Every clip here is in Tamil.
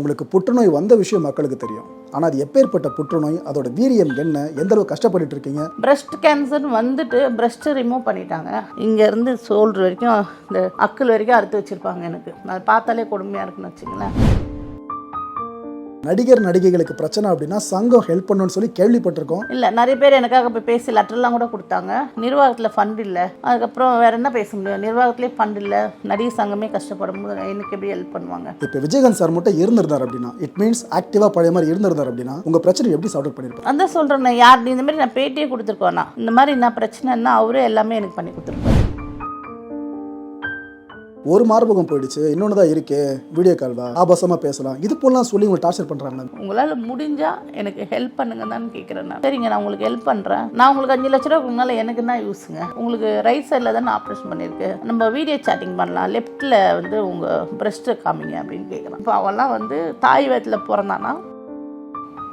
உங்களுக்கு புற்றுநோய் வந்த விஷயம் மக்களுக்கு தெரியும். ஆனால் அது எப்பேற்பட்ட புற்றுநோய் அதோட வீரியம் என்ன எந்த அளவு கஷ்டப்பட்டு இருக்கீங்க? பிரஸ்ட் கேன்சர் வந்துட்டு பிரஸ்ட் ரிமூவ் பண்ணிட்டாங்க. இங்கேருந்து சோல்டர் வரைக்கும் இந்த அக்குள் வரைக்கும் அறுத்து வச்சுருப்பாங்க எனக்கு. அதை பார்த்தாலே கொடுமையாக இருக்குன்னு வச்சுங்களேன் நடிகர் நடிகைகளுக்கு பிரச்சனை அப்படின்னா சங்கம் ஹெல்ப் பண்ணணும்னு சொல்லி கேள்விப்பட்டிருக்கோம். இல்லை நிறைய பேர் எனக்காக போய் பேசி லெட்டர்லாம் கூட கொடுத்தாங்க. நிர்வாகத்தில் ஃபண்ட் இல்லை. அதுக்கப்புறம் வேற என்ன பேச முடியும்? நிர்வாகத்திலே ஃபண்ட் இல்லை. நடிகர் சங்கமே கஷ்டப்படும் போது எனக்கு எப்படி ஹெல்ப் பண்ணுவாங்க? இப்போ விஜயகாந்த் சார் மட்டும் இருந்திருந்தார் அப்படின்னா இட் மீன்ஸ் ஆக்டிவாக பழைய மாதிரி இருந்திருந்தார் அப்படின்னா உங்கள் பிரச்சனை எப்படி சால்வ் பண்ணியிருப்பாங்க அதான் சொல்கிறேன் நான். யார் இந்த மாதிரி நான் பேட்டியே கொடுத்துருக்கோண்ணா இந்த மாதிரி நான் பிரச்சனைன்னா அவரே எல்லாமே எனக்கு பண்ணி கொடுத்துருப்பாரு. ஒரு மார்பகம் போயிடுச்சு இன்னொன்று தான் இருக்கே வீடியோ கால் தான் ஆபாசமாக பேசலாம். இது போலாம் சொல்லி உங்களை டார்ச்சர் பண்ணுறாங்களா உங்களால் முடிஞ்சால் எனக்கு ஹெல்ப் பண்ணுங்க தான் கேட்குறேன் நான். சரிங்க நான் உங்களுக்கு ஹெல்ப் பண்ணுறேன் நான் உங்களுக்கு அஞ்சு லட்ச ரூபா உங்களால் எனக்கு என்ன யூஸுங்க உங்களுக்கு ரைட் சைடில் தானே ஆப்ரேஷன் பண்ணியிருக்கு. நம்ம வீடியோ சேட்டிங் பண்ணலாம். லெஃப்ட்டில் வந்து உங்கள் பிரஸ்ட்டை காமிங்க அப்படின்னு கேட்குறான் இப்போ அவன்லாம் வந்து தாய் வயத்தில் பிறந்தானா?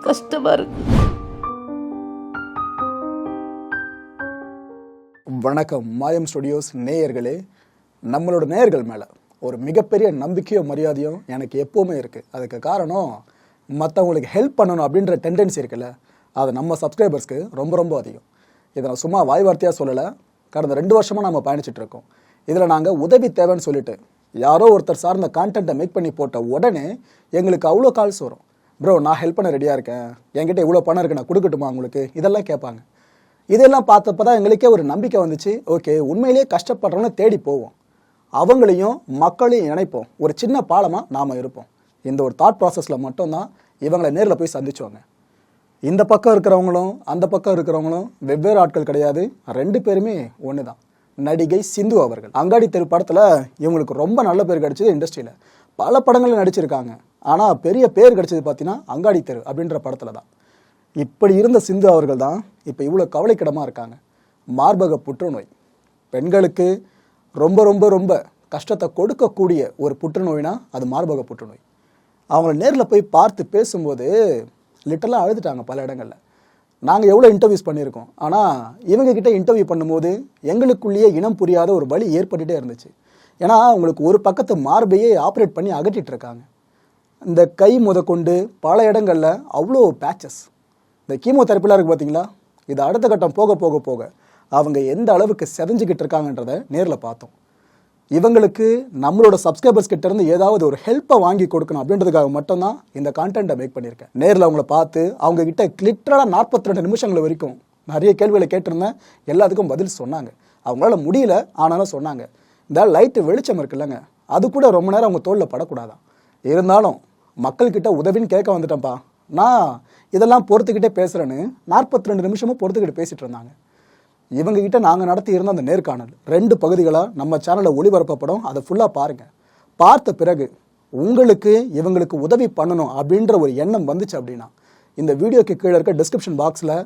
கஷ்டமாக இருக்கு. வணக்கம். மாயம் ஸ்டுடியோஸ் நேயர்களே நம்மளோட நேயர்கள் மேலே ஒரு மிகப்பெரிய நம்பிக்கையும் மரியாதையும் எனக்கு எப்போவுமே இருக்குது அதுக்கு காரணம் மற்றவங்களுக்கு ஹெல்ப் பண்ணணும் அப்படின்ற டெண்டன்சி இருக்குல்ல அது நம்ம சப்ஸ்கிரைபர்ஸ்க்கு ரொம்ப ரொம்ப அதிகம். இதை நான் சும்மா வாய் வார்த்தையாக சொல்லலை கடந்த ரெண்டு வருஷமாக நம்ம பயணிச்சிட்ருக்கோம் இதில் நாங்கள் உதவி தேவைன்னு சொல்லிட்டு யாரோ ஒருத்தர் சார்ந்த கான்டென்ட்டை மேக் பண்ணி போட்ட உடனே எங்களுக்கு அவ்வளோ கால்ஸ் வரும். ப்ரோ நான் ஹெல்ப் பண்ண ரெடியாக இருக்கேன். என்கிட்ட இவ்வளோ பணம் இருக்கு நான் கொடுக்கட்டுமா உங்களுக்கு? இதெல்லாம் கேட்பாங்க. இதெல்லாம் பார்த்தப்ப தான் எங்களுக்கே ஒரு நம்பிக்கை வந்துச்சு. ஓகே உண்மையிலேயே கஷ்டப்படுறோன்னு தேடி போவோம். அவங்களையும் மக்களையும் இணைப்போம். ஒரு சின்ன பாலமாக நாம் இருப்போம். இந்த ஒரு தாட் ப்ராசஸில் மட்டும்தான் இவங்களை நேரில் போய் சந்திச்சுவாங்க. இந்த பக்கம் இருக்கிறவங்களும் அந்த பக்கம் இருக்கிறவங்களும் வெவ்வேறு ஆட்கள் கிடையாது. ரெண்டு பேருமே ஒன்று தான் நடிகை சிந்து அவர்கள். அங்காடி தெரு படத்தில் இவங்களுக்கு ரொம்ப நல்ல பேர் கிடைச்சது இண்டஸ்ட்ரியில். பல படங்களில் நடிச்சிருக்காங்க. ஆனால் பெரிய பேர் கிடைச்சது பார்த்தீங்கன்னா அங்காடி தெரு அப்படின்ற படத்தில் தான். இப்படி இருந்த சிந்து அவர்கள் தான் இப்போ இவ்வளோ கவலைக்கிடமாக இருக்காங்க. மார்பக புற்றுநோய். பெண்களுக்கு ரொம்ப ரொம்ப ரொம்ப கஷ்டத்தை கொடுக்கக்கூடிய ஒரு புற்றுநோய்னா அது மார்பக புற்றுநோய். அவங்கள நேரில் போய் பார்த்து பேசும்போது லிட்டலாக அழுதுட்டாங்க பல இடங்களில். நாங்கள் எவ்வளோ இன்டர்வியூஸ் பண்ணியிருக்கோம். ஆனால் இவங்கக்கிட்ட இன்டர்வியூ பண்ணும்போது எங்களுக்குள்ளேயே இனம் புரியாத ஒரு வழி ஏற்பட்டுகிட்டே இருந்துச்சு. ஏன்னா உங்களுக்கு ஒரு பக்கத்து மார்பையே ஆப்ரேட் பண்ணி அகட்டிகிட்டு இருக்காங்க. இந்த கை முதற்கொண்டு பல இடங்களில் அவ்வளோ பேச்சஸ் இந்த கீமோதெரப்பிலாம் இருக்குது பார்த்தீங்களா இது அடுத்த கட்டம் போக போக போக. அவங்க எந்த அளவுக்கு செதஞ்சிக்கிட்டு இருக்காங்கன்றதை நேரில் பார்த்தோம். இவங்களுக்கு நம்மளோட சப்ஸ்கிரைபர்ஸ் கிட்ட இருந்து ஏதாவது ஒரு ஹெல்ப்பை வாங்கி கொடுக்கணும் அப்படின்றதுக்காக மட்டும்தான் இந்த கான்டென்ட்டை மேக் பண்ணியிருக்கேன். நேரில் அவங்கள பார்த்து அவங்க கிட்ட கிளிட்டராக நாற்பத்தி ரெண்டு நிமிஷங்கள் வரைக்கும் நிறைய கேள்விகளை கேட்டிருந்தேன். எல்லாத்துக்கும் பதில் சொன்னாங்க. அவங்களால முடியல ஆனாலும் சொன்னாங்க. இந்த லைட்டு வெளிச்சம் இருக்குல்லங்க அது கூட ரொம்ப நேரம் அவங்க தோளில் படக்கூடாதான். இருந்தாலும் மக்கள்கிட்ட உதவின்னு கேட்க வந்துட்டேன்ப்பா. நான் இதெல்லாம் பொறுத்துக்கிட்டே பேசுகிறேன்னு நாற்பத்தி ரெண்டு நிமிஷமும் பொறுத்துக்கிட்டு பேசிகிட்டு இருந்தாங்க. இவங்க கிட்ட நாங்கள் நடத்தி இருந்த அந்த நேர்காணல் ரெண்டு பகுதிகளாக நம்ம சேனலில் ஒளிபரப்பப்படும். அதை ஃபுல்லாக பாருங்கள் பார்த்த பிறகு உங்களுக்கு இவங்களுக்கு உதவி பண்ணணும் அப்படின்ற ஒரு எண்ணம் வந்துச்சு அப்படின்னா இந்த வீடியோக்கு கீழே இருக்க டிஸ்கிரிப்ஷன் பாக்ஸில்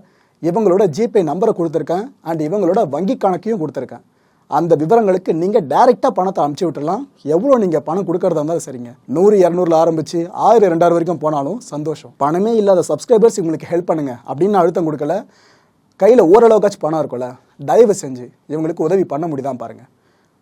இவங்களோட ஜிபே நம்பரை கொடுத்துருக்கேன். அண்ட் இவங்களோட வங்கி கணக்கையும் கொடுத்துருக்கேன். அந்த விவரங்களுக்கு நீங்கள் டைரெக்டாக பணத்தை அனுப்பிச்சி விட்டுறலாம் எவ்வளோ நீங்கள் பணம் கொடுக்கறதா இருந்தாலும் சரிங்க. நூறு இரநூறுல ஆரம்பிச்சு ஆயிரம் ரெண்டாயிரம் வரைக்கும் போனாலும் சந்தோஷம். பணமே இல்லாத சப்ஸ்கிரைபர்ஸ் இவங்களுக்கு ஹெல்ப் பண்ணுங்க. அப்படின்னு அழுத்தம் கொடுக்கல. கையில் ஓரளவுக்காச்சும் பணம் இருக்கும்ல தயவு செஞ்சு இவங்களுக்கு உதவி பண்ண முடியுதான் பாருங்கள்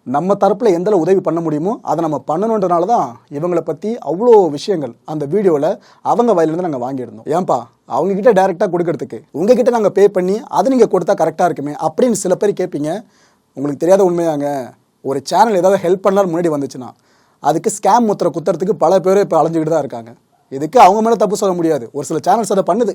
நம்ம தரப்பில் எந்த உதவி பண்ண முடியுமோ அதை நம்ம பண்ணணுன்றனால தான் இவங்களை பற்றி அவ்வளோ விஷயங்கள் அந்த வீடியோவில் அவங்க வயலேருந்து நாங்கள் வாங்கியிருந்தோம். ஏன்பா அவங்க கிட்ட டேரெக்டாக கொடுக்கறதுக்கு உங்ககிட்ட நாங்கள் பே பண்ணி அது நீங்கள் கொடுத்தா கரெக்டாக இருக்குமே அப்படின்னு சில பேர் கேட்பீங்க உங்களுக்கு தெரியாத உண்மையாங்க ஒரு சேனல் ஏதாவது ஹெல்ப் பண்ணால் முன்னாடி வந்துச்சுன்னா அதுக்கு ஸ்கேம் முத்திர குத்துறதுக்கு பல பேர் இப்போ அலைஞ்சிக்கிட்டு தான் இருக்காங்க. இதுக்கு அவங்க மேலே தப்பு சொல்ல முடியாது. ஒரு சில சேனல்ஸ் அதை பண்ணுது.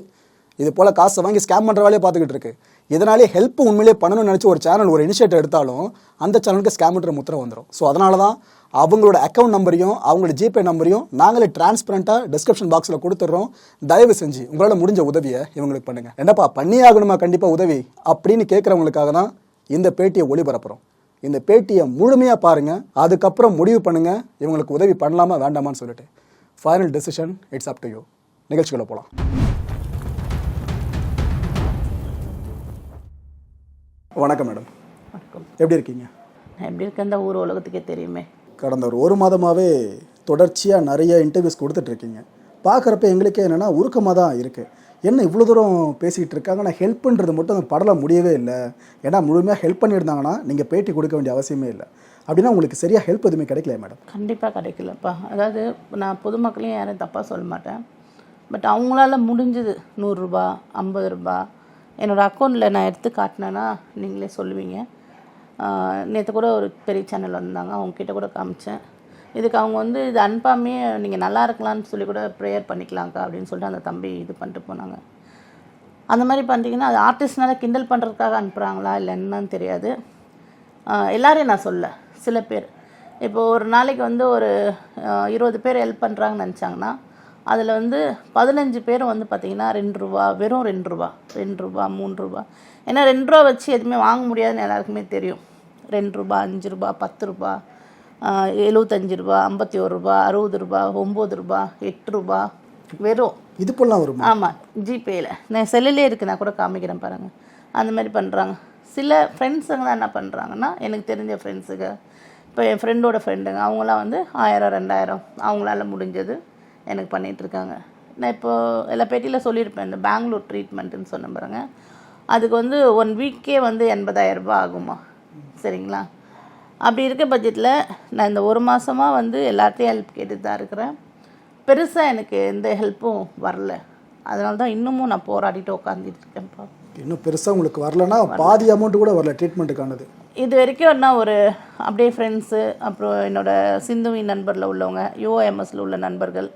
இது போல் காசை வாங்கி ஸ்கேம் பண்ணுற வேலையை பார்த்துக்கிட்டு இருக்கு. இதனாலே ஹெல்ப் உண்மையிலே பண்ணணும்னு நினச்சி ஒரு சேனல் ஒரு இனிஷியேட்டிவ் எடுத்தாலும் அந்த சேனலுக்கு ஸ்கேம்ன்ற முத்திரை வந்துடும் ஸோ அதனால தான் அவங்களோட அக்கௌண்ட் நம்பரையும் அவங்களோட ஜிபே நம்பரையும் நாங்களே டிரான்ஸ்பரண்ட்டாக டிஸ்கிரிப்ஷன் பாக்ஸில் கொடுத்துட்றோம். தயவு செஞ்சு உங்களால் முடிஞ்ச உதவியை இவங்களுக்கு பண்ணுங்கள் என்னப்பா பண்ணி ஆகணுமா? கண்டிப்பாக உதவி. அப்படின்னு கேட்குறவங்களுக்காக தான் இந்த பேட்டியை ஒளிபரப்புகிறோம் இந்த பேட்டியை முழுமையாக பாருங்கள் அதுக்கப்புறம் முடிவு பண்ணுங்கள் இவங்களுக்கு உதவி பண்ணலாமா வேண்டாமான்னு சொல்லிட்டு. Final decision it's up to you நிகழ்ச்சிகளை போகலாம் வணக்கம் மேடம். வணக்கம். எப்படி இருக்கீங்க? நான் எப்படி இருக்கேன்? இந்த ஊர் உலகத்துக்கே தெரியுமே. கடந்த ஒரு ஒரு மாதமாகவே தொடர்ச்சியாக நிறைய இன்டர்வியூஸ் கொடுத்துட்ருக்கீங்க பார்க்குறப்ப எங்களுக்கே என்னென்னா உருக்கமாக தான் இருக்குது என்ன இவ்வளோ தூரம் பேசிக்கிட்டு இருக்காங்க? நான் ஹெல்ப்புன்றது மட்டும் அந்த படலை முடியவே இல்லை. ஏன்னா முழுமையாக ஹெல்ப் பண்ணியிருந்தாங்கன்னா நீங்கள் பேட்டி கொடுக்க வேண்டிய அவசியமே இல்லை. அப்படின்னா உங்களுக்கு சரியாக ஹெல்ப் எதுவுமே கிடைக்கலையா மேடம்? கண்டிப்பாக கிடைக்கலப்பா. அதாவது நான் பொதுமக்களையும் யாரும் தப்பாக சொல்ல மாட்டேன். பட் அவங்களால முடிஞ்சது நூறுரூபா ஐம்பது ரூபா என்னோடய அக்கௌண்ட்டில் நான் எடுத்து காட்டினேன்னா நீங்களே சொல்லுவீங்க. நேற்று கூட ஒரு பெரிய சேனல் வந்தாங்க அவங்கக்கிட்ட கூட காமிச்சேன். இதுக்கு அவங்க வந்து இது அன்பாமே நீங்கள் நல்லா இருக்கலாம்னு சொல்லி கூட ப்ரேயர் பண்ணிக்கலாம்க்கா அப்படின்னு சொல்லிட்டு அந்த தம்பி இது பண்ணிட்டு போனாங்க. அந்த மாதிரி பண்ணிட்டீங்கன்னா அது ஆர்டிஸ்ட்னால கிண்டல் பண்ணுறதுக்காக அனுப்புகிறாங்களா இல்லை என்னன்னு தெரியாது. எல்லாரையும் நான் சொல்ல சில பேர். இப்போ ஒரு நாளைக்கு வந்து ஒரு இருபது பேர் ஹெல்ப் பண்ணுறாங்கன்னு நினச்சாங்கன்னா அதில் வந்து பதினஞ்சு பேர் வந்து பார்த்திங்கன்னா ரெண்டு ரூபா வெறும் ரெண்டு ரூபா ரெண்டு ரூபா மூணு ரூபா. ஏன்னா ரெண்டு ரூபா வச்சு எதுவுமே வாங்க முடியாதுன்னு எல்லாருக்குமே தெரியும். ரெண்டு ரூபா அஞ்சு ரூபா பத்து ரூபா எழுபத்தஞ்சு ரூபா ஐம்பத்தி ஒரு ரூபா அறுபது ரூபா ஒம்பது ரூபா எட்டு ரூபா வெறும். இது போலாம் வருமா? ஆமாம் ஜிபேயில் நான் செல்லுலே இருக்கு நான் கூட காமிக்கிறேன் பாருங்கள் அந்த மாதிரி பண்ணுறாங்க சில ஃப்ரெண்ட்ஸுங்களாம் என்ன பண்ணுறாங்கன்னா எனக்கு தெரிஞ்ச ஃப்ரெண்ட்ஸுங்க இப்போ என் ஃப்ரெண்டோட ஃப்ரெண்டுங்க அவங்களாம் வந்து ஆயிரம் ரெண்டாயிரம் அவங்களால முடிஞ்சது. எனக்கு பண்ணிட்டு இருக்காங்க நான் இப்போ எல்லா பேட்டியில் சொல்லியிருப்பேன் இந்த பெங்களூர் ட்ரீட்மெண்ட்டுன்னு சொன்ன பாருங்க. அதுக்கு வந்து ஒன் வீக்கே வந்து எண்பதாயிரம் ரூபாய் ஆகுமா? சரிங்களா? அப்படி இருக்க பட்ஜெட்டில் நான் இந்த ஒரு மாதமாக வந்து எல்லாத்தையும் ஹெல்ப் கேட்டுட்டு தான் இருக்கிறேன். பெருசாக எனக்கு எந்த ஹெல்ப்பும் வரல. அதனால தான் இன்னமும் நான் போராடிட்டு உட்காந்துட்டு இருக்கேன்ப்பா இன்னும் பெருசாக உங்களுக்கு வரலன்னா பாதி அமௌண்ட் கூட வரல ட்ரீட்மெண்ட்டுக்கானது இது வரைக்கும் என்ன ஒரு அப்படியே ஃப்ரெண்ட்ஸு அப்புறம் என்னோட சிந்துவி நண்பரில் உள்ளவங்க யூஓஎம்எஸ்ல உள்ள நண்பர்கள்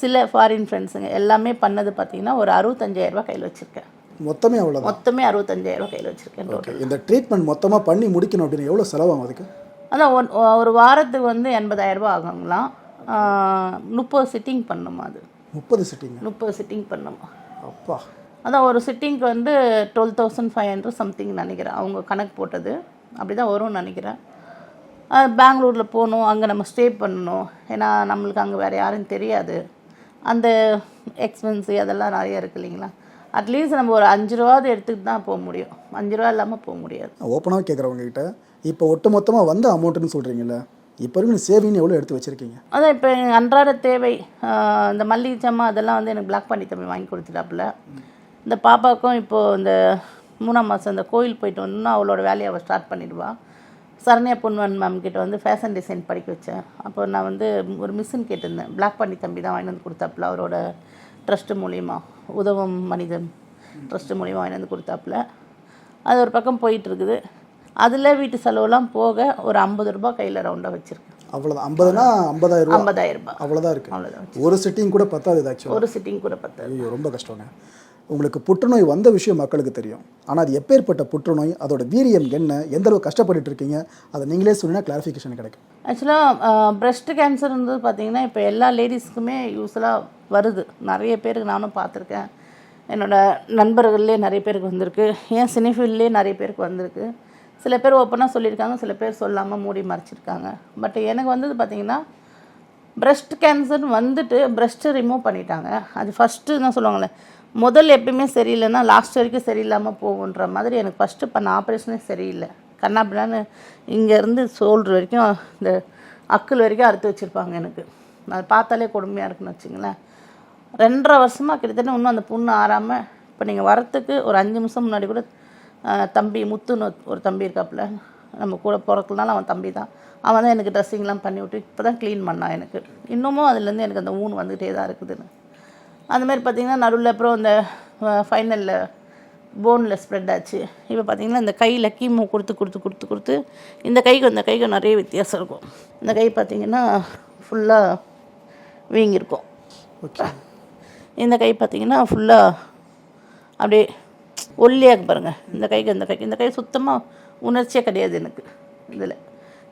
சில ஃபாரின் ஃப்ரெண்ட்ஸுங்க எல்லாமே பண்ணது பார்த்தீங்கன்னா ஒரு அறுபத்தஞ்சாயிரரூபா கையில் வச்சுருக்கேன். மொத்தமே அவ்வளோதான் மொத்தமே அறுபத்தஞ்சாயிரரூபா கையில் வச்சுருக்கேன் ஓகே இந்த ட்ரீட்மெண்ட் மொத்தமாக பண்ணி முடிக்கணும் அப்படின்னு எவ்வளோ செலவாகும் அதுக்கு? அதான் ஒன் ஒரு வாரத்துக்கு வந்து எண்பதாயிரரூபா ஆகுங்களாம். முப்பது சிட்டிங் பண்ணுமா அது. முப்பது சிட்டிங்க முப்பது சிட்டிங் பண்ணுமா. அப்பா. அதான் ஒரு சிட்டிங்க்கு வந்து twelve thousand five hundred something நினைக்கிறேன். அவங்க கணக்கு போட்டது. அப்படி தான் வரும்னு நினைக்கிறேன். பெங்களூரில் போகணும் அங்கே நம்ம ஸ்டே பண்ணணும். ஏன்னா நம்மளுக்கு அங்கே வேறு யாரும் தெரியாது. அந்த எக்ஸ்பென்ஸு அதெல்லாம் நிறைய இருக்கு இல்லைங்களா? அட்லீஸ்ட் நம்ம ஒரு அஞ்சு ரூபாவது எடுத்துக்கிட்டு தான் போக முடியும். அஞ்சு ரூபா இல்லாமல் போக முடியாது. ஓப்பனாக கேட்குறவங்க கிட்ட இப்போ ஒட்டு மொத்தமாக வந்த அமௌண்ட்டுன்னு சொல்கிறீங்கல்ல இப்போ வரைக்கும் சேவிங் எவ்வளோ எடுத்து வச்சுருக்கீங்க? அதான் இப்போ அன்றாட தேவை இந்த மல்லிகை ஜாமான் அதெல்லாம் வந்து எனக்கு பிளாக் பண்ணி தம்பி வாங்கி கொடுத்துட்டாப்புல. இந்த பாப்பாவுக்கும் இப்போது இந்த மூணாம் மாதம் இந்த கோயில் போயிட்டு வந்தோம்னா அவளோட வேலையை அவள் ஸ்டார்ட் பண்ணிடுவா. சரண்யா பொன்வன் மேம் கிட்ட வந்து ஃபேஷன் டிசைன் படிக்க வச்சேன். அப்போ நான் வந்து ஒரு மிஷின் கேட்டிருந்தேன். பிளாக் பண்ணி தம்பி தான் வாங்கி வந்து கொடுத்தாப்புல அவரோட ட்ரஸ்ட்டு மூலிமா உதவும் மனிதன் ட்ரஸ்ட்டு மூலிமா வாங்கி வந்து கொடுத்தாப்புல. அது ஒரு பக்கம் போயிட்டு இருக்குது. அதில் வீட்டு செலவுலாம் போக ஒரு ஐம்பது ரூபாய் கையில் ரவுண்டாக வச்சுருக்கேன். அவ்வளோதான் ஐம்பதுனா ஐம்பதாயிரம் ரூபா. ஐம்பதாயிரம் ரூபாய். அவ்வளோதான் இருக்குது அவ்வளோதான் ஒரு சிட்டிங் கூட பத்தாது ஆக்சுவலாக ஒரு சிட்டிங் கூட பத்தாது. ரொம்ப கஷ்டங்க. உங்களுக்கு புற்றுநோய் வந்த விஷயம் மக்களுக்கு தெரியும். ஆனால் அது எப்பேற்பட்ட புற்றுநோய் அதோட வீரியம் என்ன எந்த அளவு கஷ்டப்பட்டுட்டு இருக்கீங்க அதை நீங்களே சொன்னீங்கன்னா கிளாரிஃபிகேஷன் கிடைக்கும். ஆக்சுவலாக பிரஸ்ட் வந்து பார்த்தீங்கன்னா இப்போ எல்லா லேடிஸ்க்குமே யூஸ்ஃபுல்லாக வருது. நிறைய பேருக்கு நானும் பார்த்துருக்கேன் என்னோட நண்பர்கள்லேயே நிறைய பேருக்கு வந்திருக்கு. ஏன் சினிஃபீல்ட்லேயே நிறைய பேருக்கு வந்திருக்கு. சில பேர் ஓப்பனாக சொல்லியிருக்காங்க சில பேர் சொல்லாமல் மூடி மறைச்சிருக்காங்க. பட் எனக்கு வந்தது பார்த்தீங்கன்னா பிரஸ்ட் கேன்சர் வந்துட்டு பிரஸ்ட்டு ரிமூவ் பண்ணிட்டாங்க. அது ஃபஸ்ட்டு தான் சொல்லுவாங்களே முதல் எப்பயுமே சரியில்லைன்னா லாஸ்ட் வரைக்கும் சரியில்லாமல் போகுன்ற மாதிரி எனக்கு ஃபஸ்ட்டு பண்ண ஆப்ரேஷனே சரியில்லை. கண்ணாப்பிடான்னு இங்கேருந்து சோல்ட்ரு வரைக்கும் இந்த அக்குள் வரைக்கும் அறுத்து வச்சுருப்பாங்க எனக்கு. அது பார்த்தாலே கொடுமையாக இருக்குன்னு வச்சுங்களேன். ரெண்டரை வருஷமாக கிட்டத்தட்ட இன்னும் அந்த புண்ணு ஆறாமல் இப்போ நீங்கள் வரத்துக்கு ஒரு அஞ்சு நிமிஷம் முன்னாடி கூட தம்பி முத்துன்னு ஒரு தம்பி இருக்காப்புல நம்ம கூட பிறக்கலனால அவன் தம்பி தான். அவன் தான் எனக்கு ட்ரெஸ்ஸிங்லாம் பண்ணி விட்டு இப்போ தான் க்ளீன் பண்ணான் எனக்கு. இன்னமும் அதுலேருந்து எனக்கு அந்த ஊன் வந்துகிட்டே தான் இருக்குதுன்னு. அந்த மாதிரி பார்த்தீங்கன்னா நடுவில் அப்புறம் இந்த ஃபைனலில் போனில் ஸ்ப்ரெட் ஆச்சு. இப்போ பார்த்தீங்கன்னா இந்த கையில் கீமோ கொடுத்து கொடுத்து கொடுத்து கொடுத்து இந்த கைக்கு இந்த கைக்கு நிறைய வித்தியாசம் இருக்கும். இந்த கை பார்த்தீங்கன்னா ஃபுல்லாக வீங்கியிருக்கும். ஓகே. இந்த கை பார்த்தீங்கன்னா ஃபுல்லாக அப்படியே ஒல்லியாக இருக்கு பாருங்க. இந்த கைக்கு இந்த கைக்கு. இந்த கை சுத்தமாக உணர்ச்சியே கிடையாது எனக்கு இதில்.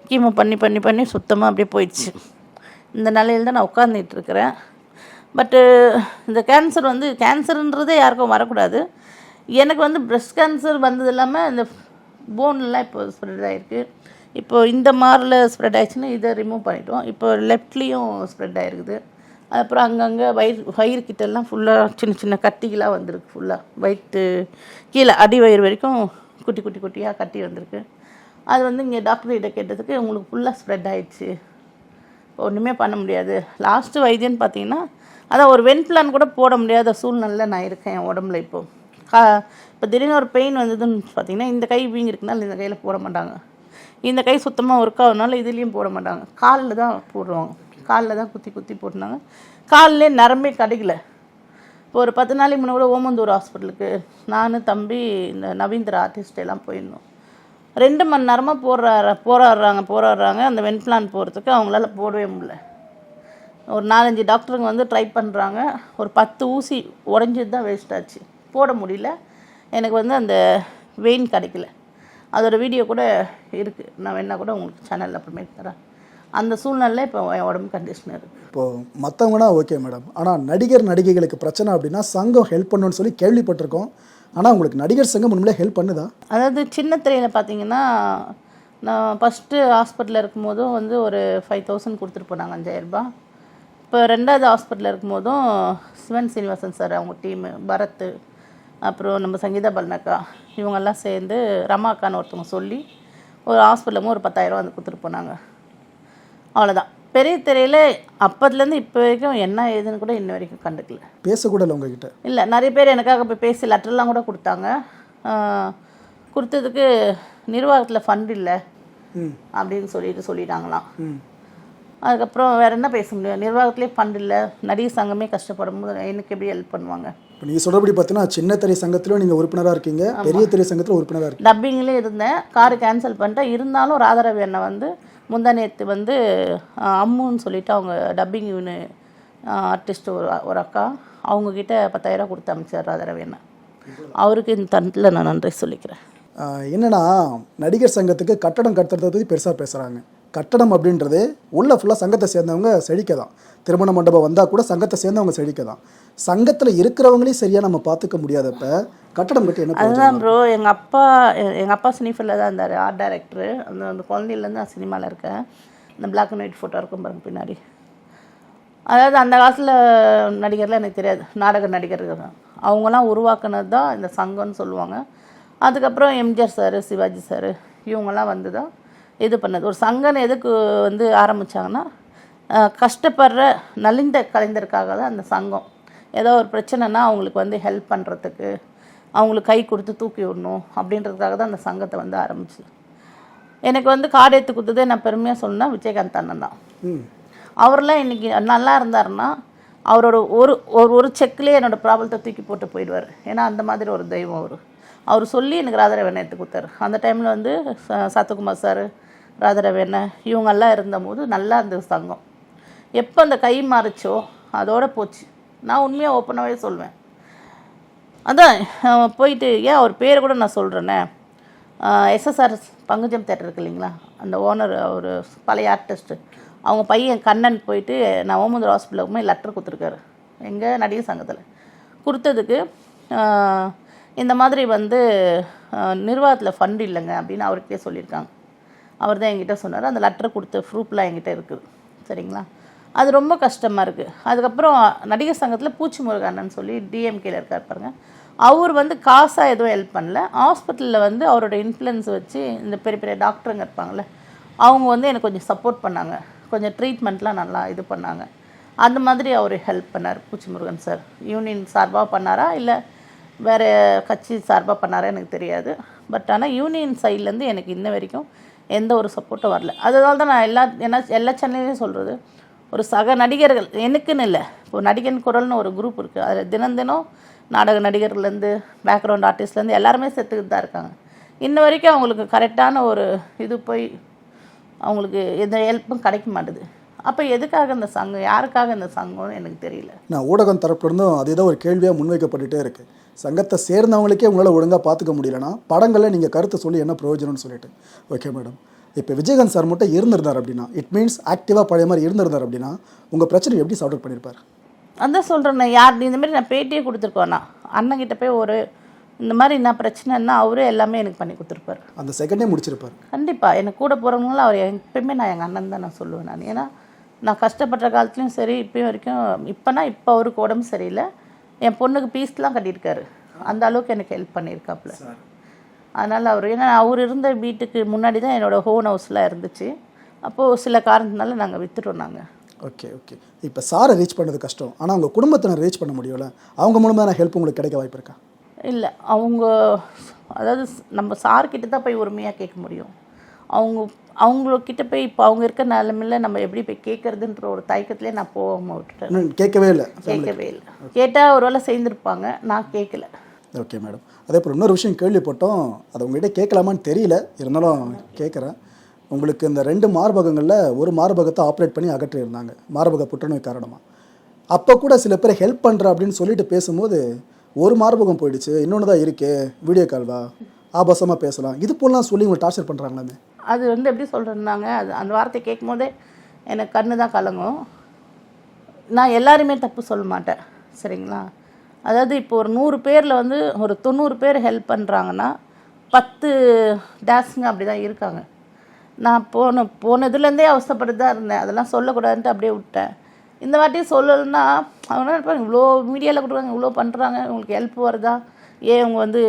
கீமோ பண்ணி பண்ணி பண்ணி சுத்தமாக அப்படியே போயிடுச்சு. இந்த நிலையில் தான் நான் உட்காந்துட்டு இருக்கிறேன். பட்டு uh, இந்த கேன்சர் வந்து கேன்சருன்றதே யாருக்கும் வரக்கூடாது. எனக்கு வந்து ப்ரெஸ்ட் கேன்சர் வந்தது இல்லாமல் இந்த போன்லாம் இப்போ ஸ்ப்ரெட் ஆகிருக்கு இப்போது இந்த மாரில் ஸ்ப்ரெட் ஆயிடுச்சுன்னா இதை ரிமூவ் பண்ணிட்டோம். இப்போ லெஃப்ட்லேயும் ஸ்ப்ரெட் ஆகிருக்குது அப்புறம் அங்கங்கே வயிறு வயிறு கிட்டெல்லாம் ஃபுல்லாக சின்ன சின்ன கட்டிகளாக வந்திருக்கு ஃபுல்லாக வயிற்று கீழே அடி வயிறு வரைக்கும் குட்டி குட்டி குட்டியாக கட்டி வந்திருக்கு. அது வந்து இங்கே டாக்டர்கிட்ட கேட்டதுக்கு உங்களுக்கு ஃபுல்லாக ஸ்ப்ரெட் ஆயிடுச்சு. ஒன்றுமே பண்ண முடியாது. லாஸ்ட்டு வைத்தியன்னு பார்த்தீங்கன்னா அதான் ஒரு வெண்பிளான் கூட போட முடியாத சூழ்நிலையில் நான் இருக்கேன் என் உடம்புல இப்போ. கா இப்போ திடீர்னு ஒரு பெயின் வந்ததுன்னு பார்த்தீங்கன்னா இந்த கை வீங்கிருக்குனால இந்த கையில் போட மாட்டாங்க. இந்த கை சுத்தமாக ஒர்க் ஆகுனால இதுலேயும் போட மாட்டாங்க. காலில் தான் போடுவாங்க. காலில் தான் குத்தி குத்தி போட்டுனாங்க. காலிலே நரம்பே கிடைக்கல. இப்போ ஒரு பத்து நாளைக்கு முன்னாடி கூட ஓமந்தூர் ஹாஸ்பிட்டலுக்கு நான் தம்பி இந்த நவீந்திர ஆர்டிஸ்ட் எல்லாம் போயிருந்தோம். ரெண்டு மணி நேரமாக போராடுற போராடுறாங்க போராடுறாங்க. அந்த வெண்பிளான் போகிறதுக்கு அவங்களால போடவே முடியல. ஒரு நாலஞ்சு டாக்டருங்க வந்து ட்ரை பண்ணுறாங்க ஒரு பத்து ஊசி உடஞ்சது தான் வேஸ்ட் ஆச்சு. போட முடியல. எனக்கு வந்து அந்த வெயின் கிடைக்கல. அதோட வீடியோ கூட இருக்குது நான் வேணா கூட உங்களுக்கு சேனலில் அப்புறமேட்டு தரேன். அந்த சூழ்நிலையில் இப்போ என் உடம்பு கண்டிஷன் இருக்குது இப்போது மற்றவங்கன்னா ஓகே மேடம் ஆனால் நடிகர் நடிகைகளுக்கு பிரச்சனை அப்படின்னா சங்கம் ஹெல்ப் பண்ணணும்னு சொல்லி கேள்விப்பட்டிருக்கோம். ஆனால் உங்களுக்கு நடிகர் சங்கம் உண்மையிலே ஹெல்ப் பண்ணுதா? அதாவது சின்ன திரையில் பார்த்தீங்கன்னா நான் ஃபஸ்ட்டு ஹாஸ்பிட்டலில் இருக்கும்போதும் வந்து ஒரு ஃபைவ் தௌசண்ட் கொடுத்துட்டு போனாங்க அஞ்சாயிரரூபா இப்போ ரெண்டாவது ஹாஸ்பிட்டலில் இருக்கும்போதும் சிவன் சீனிவாசன் சார் அவங்க டீமு பரத் அப்புறம் நம்ம சங்கீதா பல்னக்கா இவங்கெல்லாம் சேர்ந்து ரமாக்கான்னு ஒருத்தவங்க சொல்லி ஒரு ஹாஸ்பிட்டலுக்கும் ஒரு பத்தாயிரம் வந்து கொடுத்துட்டு போனாங்க. அவ்வளோதான் பெரிய திரையில் அப்போதுலேருந்து இப்போ வரைக்கும் என்ன ஏதுன்னு கூட இன்ன வரைக்கும் கண்டுக்கல. பேசக்கூட இல்லை உங்ககிட்ட? இல்லை நிறைய பேர் எனக்காக போய் பேசி லெட்டர்லாம் கூட கொடுத்தாங்க. கொடுத்ததுக்கு நிர்வாகத்தில் ஃபண்ட் இல்லை. ம். அப்படின்னு சொல்லிட்டு சொல்லிட்டாங்களாம். ம். அதுக்கப்புறம் வேற என்ன பேச முடியும்? நிர்வாகத்திலே ஃபண்ட் இல்லை. நடிகர் சங்கமே கஷ்டப்படும். போது எனக்கு எப்படி ஹெல்ப் பண்ணுவாங்க? இப்போ நீங்கள் சொல்கிறபடி பார்த்தீங்கன்னா சின்ன திரை சங்கத்திலும் நீங்கள் உறுப்பினராக இருக்கீங்க. பெரிய திரை சங்கத்தில் உறுப்பினராக இருக்கீங்க. டப்பிங்லேயே இருந்தேன். காரு கேன்சல் பண்ணிட்டேன். இருந்தாலும் ராதாரவி அண்ணா வந்து முந்தா நேற்று வந்து அம்முன்னு சொல்லிட்டு அவங்க டப்பிங் இவனு ஆர்டிஸ்ட் ஒரு ஒரு அக்கா அவங்கக்கிட்ட பத்தாயிரம் கொடுத்து அமைச்சார் ராதாரவி அண்ணா. அவருக்கு இந்த தந்தில் நான் நன்றி சொல்லிக்கிறேன். என்னன்னா நடிகர் சங்கத்துக்கு கட்டடம் கட்டுறதை பற்றி பெருசாக பேசுகிறாங்க கட்டடம் அப்படின்றது உள்ள ஃபுல்லாக சங்கத்தை சேர்ந்தவங்க செழிக்க தான் திருமண மண்டபம் வந்தால் கூட சங்கத்தை சேர்ந்தவங்க செழிக்க தான் சங்கத்தில் இருக்கிறவங்களையும் சரியாக நம்ம பார்த்துக்க முடியாதப்ப கட்டடம் கட்டி என்ன? அதுதான் ப்ரோ எங்கள் அப்பா எங்கள் அப்பா சினிஃபில் தான் இருந்தார் ஆர்ட் டைரக்டர் அந்த அந்த குழந்தையிலேருந்து நான் சினிமாவில் இருக்கேன். இந்த பிளாக் அண்ட் ஒயிட் ஃபோட்டோ இருக்கும் பாருங்க பின்னாடி. அதாவது அந்த காலத்தில் நடிகர்லாம் எனக்கு தெரியாது. நாடக நடிகர்கள் அவங்களாம் உருவாக்குனது தான் இந்த சங்கம்னு சொல்லுவாங்க. அதுக்கப்புறம் எம்ஜிஆர் சார் சிவாஜி சார் இவங்கெல்லாம் வந்து தான் இது பண்ணது. ஒரு சங்கம் எதுக்கு வந்து ஆரம்பித்தாங்கன்னா கஷ்டப்படுற நலிந்த கலைஞருக்காக தான் அந்த சங்கம். ஏதோ ஒரு பிரச்சனைனா அவங்களுக்கு வந்து ஹெல்ப் பண்ணுறதுக்கு அவங்களுக்கு கை கொடுத்து தூக்கி விடணும் அப்படின்றதுக்காக தான் அந்த சங்கத்தை வந்து ஆரம்பிச்சு எனக்கு வந்து கார்டு எடுத்து கொடுத்ததே நான் பெருமையாக சொன்னா விஜயகாந்த் அண்ணன் தான். அவர்லாம் இன்னைக்கு நல்லா இருந்தாருன்னா அவரோட ஒரு ஒரு ஒரு செக்லேயே என்னோட ப்ராப்ளத்தை தூக்கி போட்டு போயிடுவார். ஏன்னா அந்த மாதிரி ஒரு தெய்வம் அவர். அவர் சொல்லி எனக்கு ராதரவேண்ணை எடுத்து கொடுத்தாரு. அந்த டைமில் வந்து ச- சத்துக்குமார் சார் ராதரவேண்ணை இவங்கெல்லாம் இருந்தபோது நல்லா இருந்தது சங்கம். எப்போ அந்த கை மாறுச்சோ அதோட போச்சு. நான் உண்மையாக ஓப்பனாகவே சொல்வேன். அதான் போயிட்டு ஏன் அவர் பேரை கூட நான் சொல்கிறேனே எஸ்எஸ்ஆர் பங்குஜம் தேட்டர் இருக்கு இல்லைங்களா? அந்த ஓனர் அவர் பழைய ஆர்டிஸ்ட்டு அவங்க பையன் கண்ணன் போயிட்டு நான் ஓமந்தூர் ஹாஸ்பிட்டலுக்கு போய் லெட்டர் கொடுத்துருக்காரு. எங்கள் நடிகர் சங்கத்தில். கொடுத்ததுக்கு இந்த மாதிரி வந்து நிர்வாகத்தில் ஃபண்ட் இல்லைங்க அப்படின்னு அவர்கிட்டே சொல்லியிருக்காங்க. அவர் தான் என்கிட்ட சொன்னார். அந்த லெட்டர் கொடுத்த ப்ரூஃப்லாம் என்கிட்ட இருக்குது. சரிங்களா? அது ரொம்ப கஷ்டமாக இருக்குது அதுக்கப்புறம் நடிகர் சங்கத்தில் பூச்சி முருகண்ணன் சொல்லி டிஎம்கேல இருக்கார் பாருங்க. அவர் வந்து காசாக எதுவும் ஹெல்ப் பண்ணல. ஹாஸ்பிட்டலில் வந்து அவரோட இன்ஃப்ளூயன்ஸ் வச்சு இந்த பெரிய பெரிய டாக்டருங்க இருப்பாங்கள்ல அவங்க வந்து எனக்கு கொஞ்சம் சப்போர்ட் பண்ணாங்க. கொஞ்சம் ட்ரீட்மெண்ட்லாம் நல்லா இது பண்ணாங்க. அந்த மாதிரி அவர் ஹெல்ப் பண்ணார் பூச்சி முருகன் சார் யூனியன் சார்பாக பண்ணாரா? இல்லை வேறு கட்சி சார்பாக பண்ணாரா எனக்கு தெரியாது. பட் ஆனால் யூனியன் சைட்லேருந்து எனக்கு இன்ன வரைக்கும் எந்த ஒரு சப்போர்ட்டும் வரல. அதனால தான் நான் எல்லா என்ன எல்லா சேனல்லையும் சொல்கிறது ஒரு சக நடிகர்கள் எனக்குன்னு இல்லை. இப்போ நடிகன் குரல்னு ஒரு குரூப் இருக்குது அதில் தினம் தினம் நாடக நடிகர்லேருந்து பேக்ரவுண்ட் ஆர்டிஸ்ட்லேருந்து எல்லாருமே செத்துக்கிட்டு தான் இருக்காங்க. இன்ன வரைக்கும் அவங்களுக்கு கரெக்டான ஒரு இது போய் அவங்களுக்கு எந்த ஹெல்ப்பும் கிடைக்க மாட்டுது. அப்போ எதுக்காக இந்த சங்கம்? யாருக்காக இந்த சங்கம்னு எனக்கு தெரியல. நான் ஊடகம் தரப்புலேருந்தும் அதே தான் ஒரு கேள்வியாக முன்வைக்கப்பட்டுட்டே இருக்குது சங்கத்தை சேர்ந்தவங்களுக்கே உங்களால் ஒழுங்காக பார்த்துக்க முடியலன்னா படங்களில் நீங்கள் கருத்து சொல்லி என்ன பிரயோஜனம்னு சொல்லிட்டு. ஓகே மேடம் இப்போ விஜயகாந்த் சார் மட்டும் இருந்திருந்தார் அப்படின்னா இட் மீன்ஸ் ஆக்டிவாக பழைய மாதிரி இருந்திருந்தார் அப்படின்னா உங்கள் பிரச்சனை எப்படி சார்ட் அவுட் பண்ணியிருப்பார் அதான் சொல்கிறேன் யார் இந்த மாதிரி நான் பேட்டியே கொடுத்துருக்கோண்ணா அண்ணங்கிட்ட போய் ஒரு இந்த மாதிரி என்ன பிரச்சனைன்னா அவரே எல்லாமே எனக்கு பண்ணி கொடுத்துருப்பாரு. அந்த செகண்டே முடிச்சிருப்பார். கண்டிப்பாக எனக்கு கூட போகிறவங்களும் அவர் எப்பயுமே நான் எங்கள் அண்ணன் தான் நான் சொல்லுவேன் நான். ஏன்னா நான் கஷ்டப்படுற காலத்துலேயும் சரி இப்பயும் வரைக்கும் இப்போனா இப்போ அவருக்கு உடம்பு சரியில்லை. என் பொண்ணுக்கு பீஸ்லாம் கட்டியிருக்காரு. அந்த அளவுக்கு எனக்கு ஹெல்ப் பண்ணியிருக்காப்புல. அதனால் அவர் ஏன்னா அவர் இருந்த வீட்டுக்கு முன்னாடி தான் என்னோட ஹோன் ஹவுஸ்லாம் இருந்துச்சு. அப்போது சில காரணத்தினால நாங்கள் விற்றுட்டோம் நாங்கள் ஓகே ஓகே. இப்போ சாரை ரீச் பண்ணது கஷ்டம். ஆனால் உங்கள் குடும்பத்தினர் ரீச் பண்ண முடியல. அவங்க மூலமாக ஹெல்ப் உங்களுக்கு கிடைக்க வாய்ப்பு இருக்கா? இல்லை அவங்க அதாவது நம்ம சார்கிட்ட தான் போய் உரிமையாக கேட்க முடியும். அவங்க அவங்கக்கிட்ட போய் இப்போ அவங்க இருக்க நிலமையில நம்ம எப்படி போய் கேட்குறதுன்ற ஒரு தயக்கத்திலே நான் போகாமல் விட்டுட்டேன். கேட்கவே இல்லை. கேட்கவே இல்லை. கேட்டால் ஒரு வேளை செய்திருப்பாங்க நான் கேட்கல. ஓகே மேடம் அதே போல் இன்னொரு விஷயம் கேள்விப்பட்டோம். அது உங்ககிட்ட கேட்கலாமான்னு தெரியல. இருந்தாலும் கேட்குறேன். உங்களுக்கு இந்த ரெண்டு மார்பகங்களில் ஒரு மார்பகத்தை ஆப்ரேட் பண்ணி அகற்றியிருந்தாங்க மார்பக புற்றுநோய் காரணமாக அப்போ கூட சில பேர் ஹெல்ப் பண்ணுற அப்படின்னு சொல்லிட்டு பேசும்போது ஒரு மார்பகம் போயிடுச்சு. இன்னொன்று தான் இருக்கே. வீடியோ கால் வா? ஆபாசமாக பேசலாம். இது போலாம் சொல்லி உங்களை டார்ச்சர் பண்ணுறாங்களாமே அது வந்து எப்படி சொல்கிறேன்னாங்க அது அந்த வார்த்தை கேட்கும் போதே எனக்கு கண்ணு தான் கலங்கும். நான் எல்லாருமே தப்பு சொல்ல மாட்டேன். சரிங்களா? அதாவது இப்போ ஒரு நூறு பேரில் வந்து ஒரு தொண்ணூறு பேர் ஹெல்ப் பண்ணுறாங்கன்னா பத்து டேஸுங்க அப்படி தான் இருக்காங்க. நான் போன போனதுலேருந்தே அவசரப்பட்டு தான் இருந்தேன். அதெல்லாம் சொல்லக்கூடாதுன்ட்டு அப்படியே விட்டேன். இந்த வாட்டி சொல்லலைன்னா அவங்க நினைப்பாங்க இவ்வளோ மீடியாவில் கொடுக்குறாங்க இவ்வளோ பண்ணுறாங்க உங்களுக்கு ஹெல்ப் வருதா? ஏன் இவங்க வந்து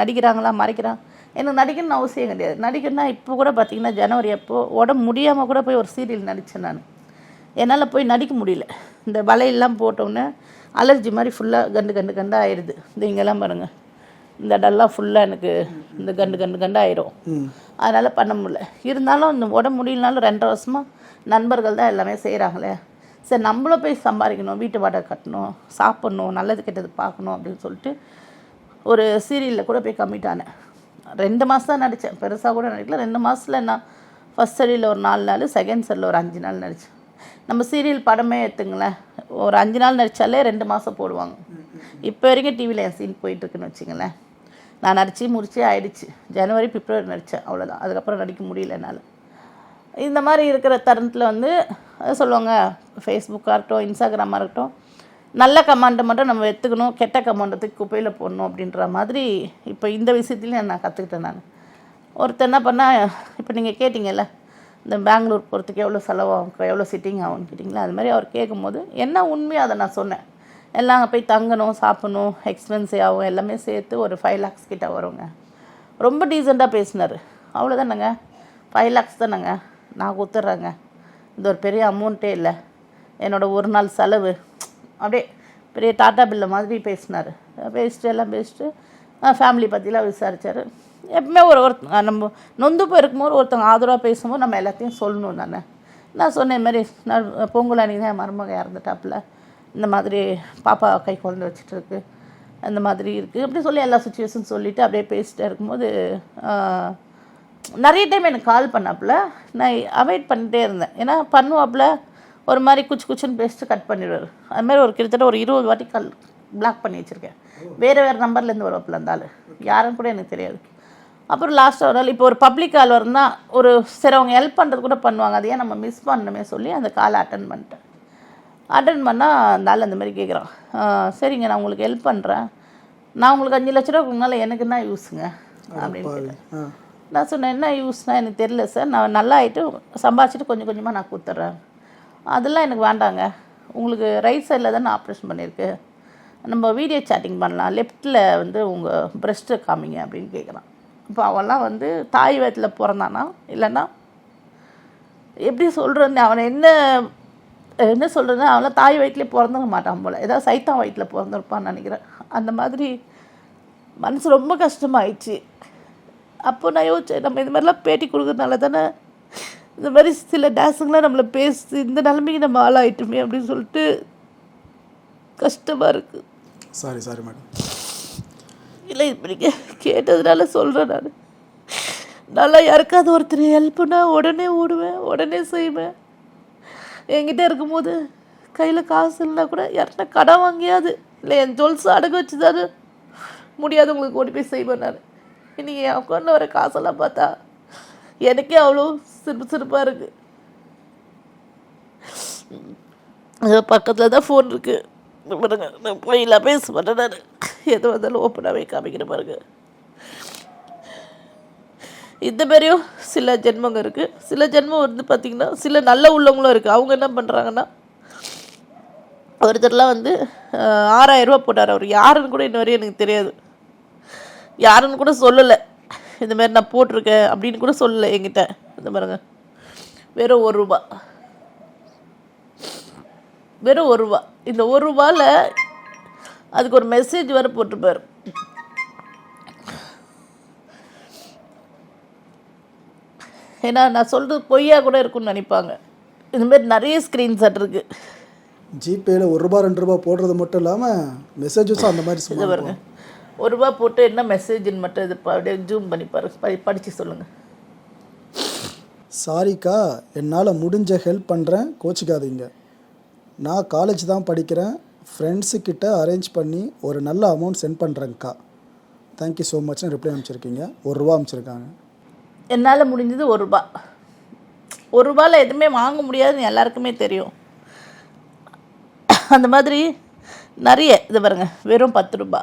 நடிக்கிறாங்களா மறைக்கிறாங்க? எனக்கு நடிக்கணும்னு அவசியம் கிடையாது. நடிக்கணும்னா இப்போ கூட பார்த்தீங்கன்னா ஜனவரி அப்போ உடம்பு முடியாமல் கூட போய் ஒரு சீரியல் நடித்தேன் நான். என்னால் போய் நடிக்க முடியல. இந்த வலையெல்லாம் போட்டோன்னே அலர்ஜி மாதிரி ஃபுல்லாக கண்டு கண்டு கண்டு ஆயிடுது இந்த இங்கெல்லாம் பாருங்க. இந்த இடம்லாம் ஃபுல்லாக எனக்கு இந்த கண்டு கண்டு கண்டு ஆயிரும். அதனால் பண்ண முடியல. இருந்தாலும் இந்த உடம்பு முடியலனாலும் ரெண்டரை வருஷமாக நண்பர்கள் தான் எல்லாமே செய்கிறாங்களே சரி நம்மளும் போய் சம்பாதிக்கணும் வீட்டு வாடகை கட்டணும் சாப்பிட்ணும் நல்லது கெட்டது பார்க்கணும் அப்படின்னு சொல்லிட்டு ஒரு சீரியலில் கூட போய் கம்மிட் ஆனேன் ரெண்டு மாதம் தான் நடித்தேன் பெருசாக கூட நடிக்கல. ரெண்டு மாதத்தில் நான் ஃபஸ்ட் சீரியலில் ஒரு நாலு நாள் செகண்ட் சீரியலில் ஒரு அஞ்சு நாள் நடித்தேன் நம்ம சீரியல் படமே எடுத்துங்களேன். ஒரு அஞ்சு நாள் நடித்தாலே ரெண்டு மாதம் போடுவாங்க. இப்போ வரைக்கும் டிவியில் என் சீன் போயிட்டுருக்குன்னு வச்சுங்களேன். நான் நடித்து முடிச்சு ஆயிடுச்சு. ஜனவரி பிப்ரவரி நடித்தேன் அவ்வளோதான் அதுக்கப்புறம் நடிக்க முடியல என்னால். இந்த மாதிரி இருக்கிற தருணத்தில் வந்து சொல்லுவாங்க ஃபேஸ்புக்காக இருக்கட்டும் இன்ஸ்டாகிராமாக இருக்கட்டும் நல்ல கமாண்டை மட்டும் நம்ம எடுத்துக்கணும் கெட்ட கமாண்டத்துக்கு குப்பையில் போடணும் அப்படின்ற மாதிரி இப்போ இந்த விஷயத்துலையும் நான் கற்றுக்கிட்டேன் நான். ஒருத்தர் என்ன பண்ணால் இப்போ நீங்கள் கேட்டிங்கல்ல இந்த பெங்களூர் போகிறதுக்கு எவ்வளோ செலவாகும் எவ்வளோ சிட்டிங் ஆகும்னு கேட்டிங்களா? அது மாதிரி அவர் கேட்கும்போது என்ன உண்மையாக அதை நான் சொன்னேன். எல்லாம் அங்கே போய் தங்கணும் சாப்பிடணும் எக்ஸ்பென்சிவ் ஆகும் எல்லாமே சேர்த்து ஒரு ஃபைவ் லேக்ஸ் கிட்ட வருங்க. ரொம்ப டீசெண்டாக பேசினார். அவ்வளோதானங்க ஃபைவ் லேக்ஸ் தானேங்க? நான் கொடுத்துட்றேங்க. இது ஒரு பெரிய அமௌண்ட்டே இல்லை. என்னோட ஒரு நாள் செலவு அப்படியே பெரிய டாட்டா பில்லை மாதிரி பேசினார். பேசிட்டு எல்லாம் பேசிட்டு ஃபேமிலி பற்றிலாம் விசாரித்தார் எப்பவுமே ஒரு ஒரு நம்ம நொந்து போயிருக்கும்போது ஒருத்தவங்க ஆதரவாக பேசும்போது நம்ம எல்லாத்தையும் சொல்லணும் தானே. நான் சொன்னேன் இந்த மாதிரி நான் பொங்கல் அன்னைக்கு தான் என் மருமக இறந்துட்டாப்புல. இந்த மாதிரி பாப்பா கை குழந்தை வச்சுட்டு இருக்கு. அந்த மாதிரி இருக்குது அப்படி சொல்லி எல்லா சுச்சுவேஷன் சொல்லிவிட்டு அப்படியே பேசிட்டே இருக்கும்போது நிறைய டைம் எனக்கு கால் பண்ணாப்புல. நான் அவாய்ட் பண்ணிகிட்டே இருந்தேன். ஏன்னா பண்ணுவாப்புல ஒரு மாதிரி குச்சு குச்சுன்னு பேசிட்டு கட் பண்ணிடுவார். அது மாதிரி ஒரு கிட்டத்தட்ட ஒரு இருபது வாட்டி கால் பிளாக் பண்ணி வச்சுருக்கேன். வேறு வேறு நம்பர்லேருந்து வருவாப்புல அந்த ஆள். யாருன்னு கூட எனக்கு தெரியாது. அப்புறம் லாஸ்ட் ஒரு நாள் இப்போ ஒரு பப்ளிக் கால் வரும்னா ஒரு சரி அவங்க ஹெல்ப் பண்ணுறது கூட பண்ணுவாங்க. அதையே நம்ம மிஸ் பண்ணணுமே சொல்லி அந்த காலை அட்டன் பண்ணிட்டேன். அட்டன் பண்ணால் அந்த ஆள் அந்த மாதிரி கேட்குறான் சரிங்க நான் உங்களுக்கு ஹெல்ப் பண்ணுறேன் நான் உங்களுக்கு அஞ்சு லட்ச ரூபா கொடுங்கனால எனக்கு என்ன யூஸுங்க அப்படின்னு கேட்டேன் நான் சொன்னேன் என்ன யூஸ்னால் எனக்கு தெரியல சார். நான் நல்லா ஆகிட்டு சம்பாதிச்சிட்டு கொஞ்சம் கொஞ்சமாக நான் கொடுத்துட்றேன். அதெல்லாம் எனக்கு வேண்டாங்க. உங்களுக்கு ரைட் சைடில் தானே ஆப்ரேஷன் பண்ணியிருக்கு. நம்ம வீடியோ சேட்டிங் பண்ணலாம். லெஃப்ட்டில் வந்து உங்கள் பிரஸ்ட்டை காமிங்க அப்படின்னு கேட்குறான் இப்போ அவன்லாம் வந்து தாய் வயத்தில் பிறந்தானா? இல்லைன்னா எப்படி சொல்கிறது அவனை என்ன என்ன சொல்கிறது அவனை தாய் வயிற்றுலேயே பிறந்துக்க மாட்டான் போல். ஏதாவது சைத்தான் வயிற்றில் பிறந்திருப்பான்னு நினைக்கிறேன். அந்த மாதிரி மனசு ரொம்ப கஷ்டமாயிடுச்சு. அப்போ நான் யோசிச்சேன் நம்ம இது மாதிரிலாம் பேட்டி கொடுக்குறதுனால தானே இந்த மாதிரி சில டேஸுங்களாம் நம்மளை பேசி இந்த நிலைமைக்கு நம்ம ஆளாயிட்டுமே அப்படின்னு சொல்லிட்டு கஷ்டமாக இருக்குது சாரி சாரி மேடம் இல்லை இப்படி கே கேட்டதுனால சொல்கிறேன் நான். நல்லா யாருக்காவது ஒருத்தர் ஹெல்ப்னா உடனே ஓடுவேன் உடனே செய்வேன். என்கிட்ட இருக்கும்போது கையில் காசு இல்லைனா கூட யார்கிட்ட கடன் வாங்கியாது இல்லை என் ஜுவல்ஸ் அடகு வச்சுதாது முடியாது உங்களுக்கு ஓடி போய் செய்வேன் நான். இன்னைக்கு என் அக்கௌண்ட்டில் வர காசெல்லாம் பார்த்தா எனக்கே அவ்வளோ சிரிப்பு சிரிப்பாக இருக்குது பக்கத்தில் தான் ஃபோன் இருக்குது பாருங்க நான் போயிலாம் பேச மாட்டேன் நான். எது வந்தாலும் ஓப்பனாகவே காமிக்கிற பாருங்க. இந்த மாதிரியும் சில ஜென்மங்க இருக்குது சில ஜென்மம் வந்து பார்த்திங்கன்னா சில நல்ல உள்ளவங்களும் இருக்குது அவங்க என்ன பண்ணுறாங்கன்னா ஒருத்தர்லாம் வந்து ஆஹ், ஆறாயிரம் போட்டார். அவர் யாருன்னு கூட இன்ன வரையும் எனக்கு தெரியாது. யாருன்னு கூட சொல்லலை. இந்த மாதிரி நான் போட்டிருக்கேன் அப்படின்னு கூட சொல்லலை என்கிட்ட. இந்த பாருங்க. வெறும் ஒரு ரூபா. வெறும் ஒரு ரூபா. இந்த ஒரு ரூபாவில் அதுக்கு ஒரு மெசேஜ் வேறு போட்டிருப்பார். ஏன்னா நான் சொல்கிறது பொய்யா கூட இருக்கும்னு நினைப்பாங்க. இந்த மாதிரி நிறைய ஸ்க்ரீன்ஷாட் இருக்குது ஜிபேயில் ஒரு ரூபா ரெண்டு ரூபா போடுறது மட்டும் இல்லாமல் மெசேஜஸும் அந்த மாதிரி பாருங்க. ஒரு ரூபா போட்டு என்ன மெசேஜ்னு மட்டும் இது அப்படியே ஜூம் பண்ணி பாரு. படி படித்து சொல்லுங்கள் சாரிக்கா என்னால் முடிஞ்ச ஹெல்ப் பண்ணுறேன் கோச்சிக்காதீங்க. நான் காலேஜ் தான் படிக்கிறேன். ஃப்ரெண்ட்ஸுக்கிட்ட அரேஞ்ச் பண்ணி ஒரு நல்ல அமௌண்ட் சென்ட் பண்ணுறேங்க்கா தேங்க்யூ ஸோ மச்னு ரிப்ளை அனுப்பிச்சிருக்கீங்க. ஒரு ரூபா அனுப்பிச்சிருக்காங்க. என்னால் முடிஞ்சது ஒரு ரூபா. ஒரு ரூபாயில் எதுவுமே வாங்க முடியாதுன்னு எல்லாருக்குமே தெரியும். அந்த மாதிரி நிறைய இது பாருங்க வெறும் பத்து ரூபா.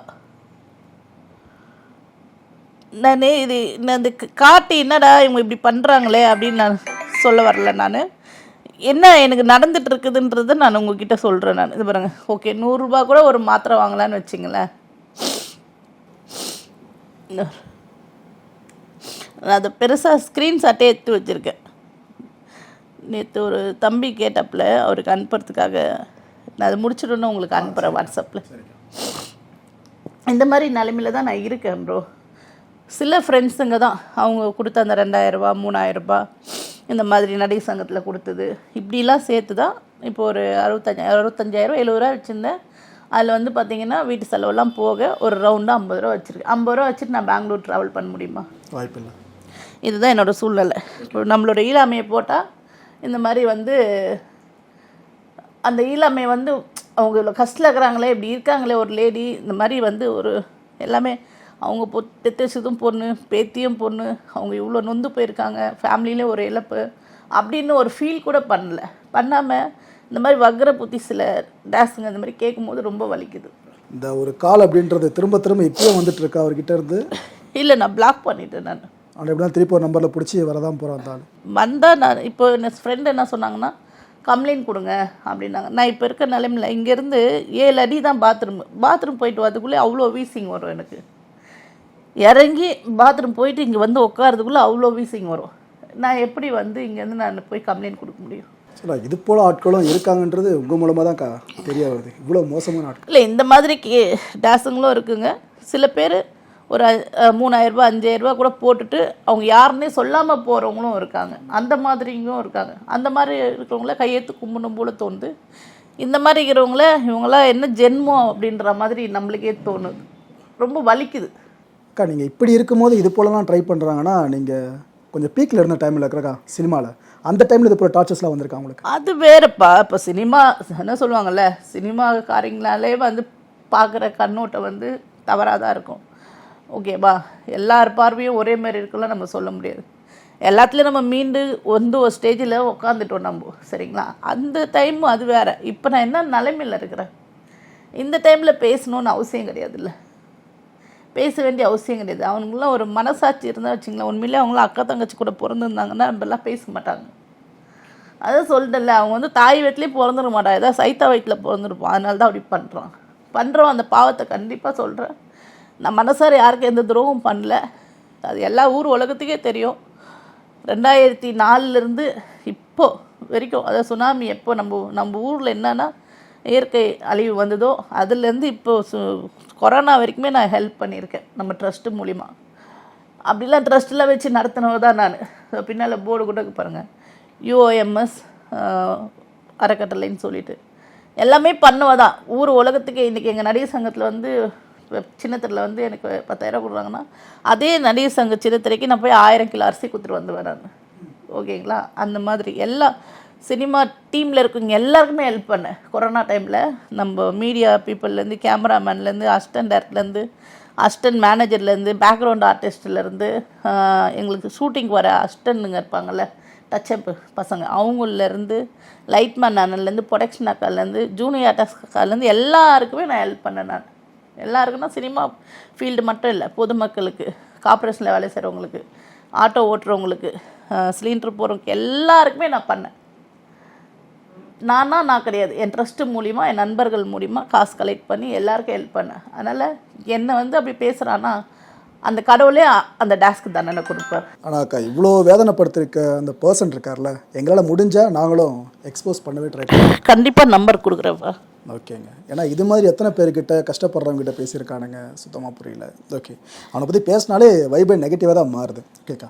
நான் இது நான் இந்த காட்டி என்னடா இவங்க இப்படி பண்ணுறாங்களே அப்படின்னு நான் சொல்ல வரல நான். என்ன எனக்கு நடந்துட்டு இருக்குதுன்றதை நான் உங்ககிட்ட சொல்கிறேன் நான். இது பாருங்க. ஓகே நூறுரூபா கூட ஒரு மாத்திரை வாங்கலான்னு வச்சிங்களேன். நான் அதை பெருசாக ஸ்க்ரீன்ஷாட்டே எடுத்து வச்சுருக்கேன். நேற்று ஒரு தம்பி கேட்டப்பில் அவருக்கு அனுப்புறதுக்காக. நான் அதை முடிச்சிடணும் உங்களுக்கு அனுப்புகிறேன் வாட்ஸ்அப்பில் இந்த மாதிரி நிலமையில தான் நான் இருக்கேன் ப்ரோ சில ஃப்ரெண்ட்ஸுங்க தான். அவங்க கொடுத்த அந்த ரெண்டாயிரரூபா மூணாயிரரூபா இந்த மாதிரி நடிகை சங்கத்தில் கொடுத்தது. இப்படிலாம் சேர்த்து தான் இப்போ ஒரு அறுபத்தஞ்சா அறுபத்தஞ்சாயிரம் எழுபது ரூபா வச்சுருந்தேன். அதில் வந்து பார்த்தீங்கன்னா வீட்டு செலவெல்லாம் போக ஒரு ரவுண்டாக ஐம்பது ரூபா வச்சுருக்கேன் ஐம்பது ரூபா வச்சுட்டு நான் பெங்களூர் ட்ராவல் பண்ண முடியுமா? வாய்ப்பில்லை இதுதான் என்னோட சூழ்நிலை. இப்போ நம்மளோட ஈழாமையை போட்டால் இந்த மாதிரி வந்து அந்த ஈழாமை வந்து அவங்க இவ்வளோ கஷ்டத்தில் இருக்கிறாங்களே இப்படி இருக்காங்களே ஒரு லேடி இந்த மாதிரி வந்து ஒரு எல்லாமே அவங்க பொ தெத்தசுதும் பொண்ணு பேத்தியும் பொண்ணு அவங்க இவ்வளோ நொந்து போயிருக்காங்க ஃபேமிலியிலே ஒரு இழப்பு அப்படின்னு ஒரு ஃபீல் கூட பண்ணல. பண்ணாமல் இந்த மாதிரி வக்ர புத்தி சில டேஸுங்க இந்த மாதிரி கேட்கும்போது ரொம்ப வலிக்குது. இந்த ஒரு கால் அப்படின்றது திரும்ப திரும்ப இப்பயும் வந்துட்டு இருக்கா அவர்கிட்ட இருந்து. இல்லை நான் பிளாக் பண்ணிட்டேன் நான். அவனை எப்படின்னா திருப்பி ஒரு நம்பரில் பிடிச்சி வரதான் போகிறான் அந்த ஆள் வந்தால் நான் இப்போ என் ஃப்ரெண்டு என்ன சொன்னாங்கன்னா கம்ப்ளைண்ட் கொடுங்க அப்படின்னாங்க. நான் இப்போ இருக்க நிலைமையில் இங்கேருந்து ஏழு அடி தான் பாத்ரூம் பாத்ரூம் போயிட்டு வரதுக்குள்ளே அவ்வளோ வீசிங் வரும் எனக்கு. இறங்கி பாத்ரூம் போயிட்டு இங்கே வந்து உட்காரதுக்குள்ளே அவ்வளோ வீசிங் வரும். நான் எப்படி வந்து இங்கேருந்து நான் போய் கம்ப்ளைண்ட் கொடுக்க முடியும்? சரி இது போல் ஆட்களும் இருக்காங்கன்றது உங்கள் மூலமாக தான் கா தெரிய வருது. இவ்வளோ மோசமான ஆட்கள். இல்லை இந்த மாதிரி கே டேஸுங்களும் இருக்குங்க. சில பேர் ஒரு மூணாயிரரூபா அஞ்சாயிரரூபா கூட போட்டுட்டு அவங்க யாருன்னே சொல்லாமல் போகிறவங்களும் இருக்காங்க. அந்த மாதிரியும் இருக்காங்க. அந்த மாதிரி இருக்கிறவங்கள கையெழுத்து கும்பிடணும் போல தோணுது. இந்த மாதிரி இருக்கிறவங்கள இவங்களாம் என்ன ஜென்மம் அப்படின்ற மாதிரி நம்மளுக்கே தோணுது. ரொம்ப வலிக்குது. அக்கா நீங்கள் இப்படி இருக்கும்போது இது போலலாம் ட்ரை பண்ணுறாங்கன்னா நீங்கள் கொஞ்சம் பீக்கில் இருந்த டைமில் இருக்கிறக்கா சினிமாவில் அந்த டைமில் இது போல் டார்ச்சர்ஸ்லாம் வந்திருக்கா உங்களுக்கு? அது வேறப்பா. இப்போ சினிமா என்ன சொல்லுவாங்கல்ல சினிமாக்காரங்களாலே வந்து பார்க்குற கண்ணோட்டம் வந்து தவறாக தான் இருக்கும். ஓகேவா எல்லார் பார்வையும் ஒரே மாதிரி இருக்குல்ல நம்ம சொல்ல முடியாது. எல்லாத்துலேயும் நம்ம மீண்டு வந்து ஒரு ஸ்டேஜில் உட்காந்துட்டோம் நம்ம சரிங்களா? அந்த டைம் அது வேறு. இப்போ நான் என்ன நிலைமையில் இருக்கிறேன்? இந்த டைமில் பேசணும்னு அவசியம் கிடையாதுல்ல. பேச வேண்டிய அவசியம் கிடையாது. அவனுங்களாம் ஒரு மனசாட்சி இருந்தால் வச்சுங்களேன். உண்மையிலே அவங்களாம் அக்கா தங்கச்சி கூட பிறந்திருந்தாங்கன்னா நம்மெல்லாம் பேச மாட்டாங்க. அதை சொல்லிட்டல அவங்க வந்து தாய் வீட்லேயே பிறந்துட மாட்டான் ஏதாவது சைத்தா வயிற்றில் பிறந்திருப்பான். அதனால தான் அப்படி பண்ணுறான் பண்ணுறோம் அந்த பாவத்தை கண்டிப்பாக சொல்கிறேன் நான் மனசார யாருக்கும் எந்த துரோகம் பண்ணல. அது எல்லா ஊர் உலகத்துக்கே தெரியும். ரெண்டாயிரத்தி நாலுலேருந்து இப்போது வரைக்கும் அதாவது சுனாமி எப்போ நம்ம நம்ம ஊரில் என்னன்னா இயற்கை அழிவு வந்ததோ அதுலேருந்து இப்போ சு கொரோனா வரைக்குமே நான் ஹெல்ப் பண்ணியிருக்கேன் நம்ம ட்ரஸ்ட்டு மூலிமா அப்படிலாம் ட்ரஸ்ட்டெலாம் வச்சு நடத்தினவ தான் நான். பின்னால் போர்டு கூட பாருங்கள் யூஓஎம்எஸ் அறக்கட்டளைன்னு சொல்லிட்டு. எல்லாமே பண்ணுவ தான். ஊர் உலகத்துக்கு இன்றைக்கி எங்கள் நடிகர் சங்கத்தில் வந்து சின்னத்திரையில் வந்து எனக்கு பத்தாயிரம் கொடுக்குறாங்கன்னா அதே நடிகர் சங்க சின்னத்திரைக்கு நான் போய் ஆயிரம் கிலோ அரிசி கொடுத்துட்டு வந்து வரேன் ஓகேங்களா? அந்த மாதிரி. எல்லா சினிமா டீமில் இருக்கவங்க எல்லாருக்குமே ஹெல்ப் பண்ணேன் கொரோனா டைமில் நம்ம மீடியா பீப்புள்லேருந்து கேமராமேன்லேருந்து அசிஸ்டன்ட் டேரக்டர்லேருந்து அசிஸ்டன்ட் மேனேஜர்லேருந்து பேக்ரவுண்ட் ஆர்டிஸ்ட்லேருந்து எங்களுக்கு ஷூட்டிங் வர அசிஸ்டன்ட்டுங்க இருப்பாங்கள்ல டச்சப்பு பசங்க. அவங்களேருந்து லைட்மேன் அண்ணன்லேருந்து ப்ரொடக்ஷன் அக்காலேருந்து ஜூனியர் ஆர்டிஸ்ட் அக்காலேருந்து எல்லாருக்குமே நான் ஹெல்ப் பண்ணேன் நான். எல்லாருக்குன்னா சினிமா ஃபீல்டு மட்டும் இல்லை பொதுமக்களுக்கு கார்ப்பரேஷனில் வேலை செய்கிறவங்களுக்கு ஆட்டோ ஓட்டுறவங்களுக்கு சிலிண்டர் போகிறவங்களுக்கு எல்லாருக்குமே நான் பண்ணேன். நானா நான் கிடையாது. என் ட்ரஸ்ட்டு மூலிமா என் நண்பர்கள் மூலிமா காசு கலெக்ட் பண்ணி எல்லாருக்கும் ஹெல்ப் பண்ணேன். அதனால் என்னை வந்து அப்படி பேசுகிறான்னா அந்த கடவுளே அந்த டேஸ்க்கு தண்டனை கொடுப்பார். ஆனால் அக்கா இவ்வளோ வேதனைப்படுத்திருக்க அந்த பர்சன் இருக்கார்ல எங்களால் முடிஞ்சால் நாங்களும் எக்ஸ்போஸ் பண்ணவே ட்ரை பண்ணுவோம் கண்டிப்பாக நம்பர் கொடுக்குறப்பா ஓகேங்க. ஏன்னா இது மாதிரி எத்தனை பேர்கிட்ட கஷ்டப்படுறவங்க கிட்ட பேசியிருக்கானுங்க சுத்தமாக புரியல. ஓகே. அவனை பற்றி பேசினாலே வைபை நெகட்டிவாக தான் மாறுது. ஓகேக்கா?